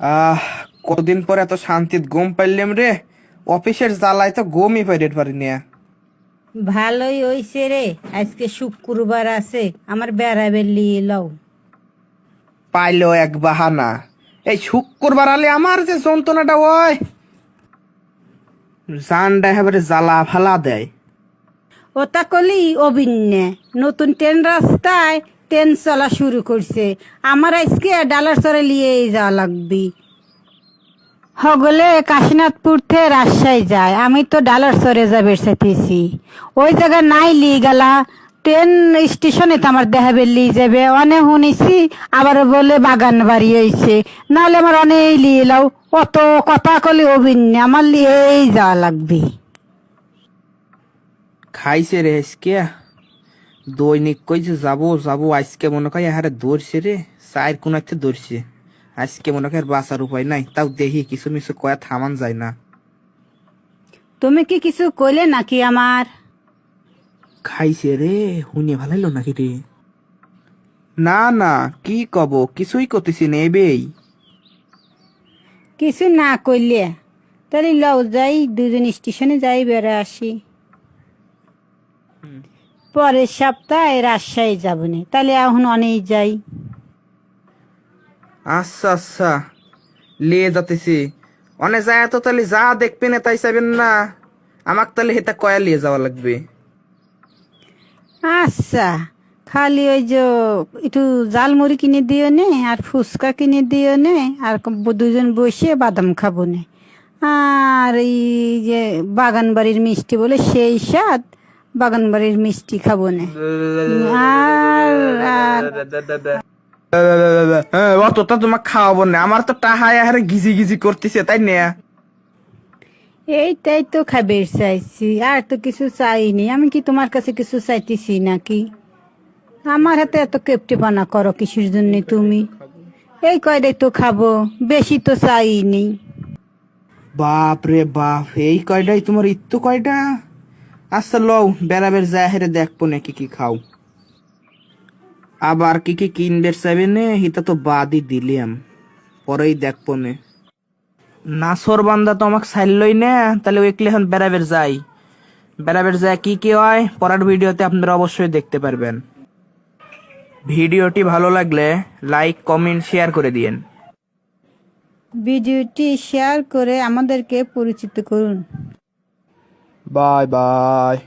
আহ কতদিন পর এত শান্তিত ঘুম পাইলাম রে। অফিসের জ্বালায় তো ঘুমই পাইতে পারি না ভালোই হইছে রে আজকে শুক্রবার আছে আমার বেড়াবে লিয়ে লও। পাইলো এক বাহানা। এই শুক্রবার আলে আমার যে যন্ত্রণাটা ওই। জানটা এবারে জ্বালা ফালা দেয়। ওটা কলি অভিন্নে নতুন ট্রেন রাস্তায় ট্রেন চলা শুরু করছে। আমার আজকে ডালার চরে লিয়ে যাওয়া লাগবি। হগলে কাশীনাথপুর থেকে রাজশাহী যায়। আমি তো ডালার চরে যাবে চাইতেছি ওই জায়গা নাই লিয়ে গেলা। ট্রেন স্টেশনে তো আমার দেখাবে লিয়ে যাবে। অনেক শুনেছি, আবার বলে বাগান বাড়ি হয়েছে। নাহলে আমার অনেক লিয়ে লাও অত কথা কলি অভিন্নে আমার লিয়েই যাওয়া লাগবে। খাইছে রে আজকে। দৈনিক কইছে যাব যাব আজকে মনে হয় হারে ধরছে রে চায়ের কোন একটা ধরছে আজকে মনে হয় বাঁচার উপায় নাই তাও দেখি কিছু মিছু কয়া থামান যায় না। তুমি কি কিছু কইলে নাকি আমার? খাইছে রে শুনে ভালাইলো নাকি রে? না না কি কব কিছুই করতেছি না এবেই। কিছু না কইলে তাহলে লও যাই দুজন স্টেশনে যাই বেড়ে আসি। পরের সপ্তাহে রাজশাহী যাব না তাহলে এখন অনেক যাই। আচ্ছা আচ্ছা। লিয়ে যাতেছি অনে যায় তো তাহলে যা দেখবে না তাই চাইবেন না। আমাক তাহলে হেটা কয়া লিয়ে যাওয়া লাগবে। আচ্ছা খালি ওই যে একটু জালমুড়ি কিনে দিও নে আর ফুচকা কিনে দিও নে আর দুজন বসে বাদাম খাব নে। আর এই যে বাগান বাড়ির মিষ্টি বলে সেই স্বাদ বাগান বাড়ির মিষ্টি খাব নে। আর হ্যাঁ, অতটা তোমাকে খাওয়াবো না। আমার তো টাহায় হারে গিজি গিজি করতেছে তাই না। এইটাই তো খাবে চাইছি আর তো কিছু চাইনি। আমি কি তোমার কাছে কিছু চাইতেছি নাকি? আমার হাতে এত কেপটেপানা করো কিসের জন্য তুমি? এই কয়টাই তো খাব বেশি তো চাইনি। বাপ রে বাপ এই কয়টাই? তোমার ইত্তু কয়টা? আচ্ছা লও বেড়াবের যায় হেরে দেখব না কি কি খাও। আবার কি কি কিনবে চাইবে নে, হিতা তো বাদই দিলাম। পরেই দেখব নে। নাসর বান্দা তো আমাকে ছাড়লই না, তাহলে ওইগুলো এখন বেড়াবের যাই। বেড়াবের যায় কি কি হয়, পরের ভিডিওতে আপনারা অবশ্যই দেখতে পারবেন। ভিডিওটি ভালো লাগলে লাইক, কমেন্ট, শেয়ার করে দিয়েন। ভিডিওটি শেয়ার করে আমাদেরকে পরিচিত করুন। Bye bye.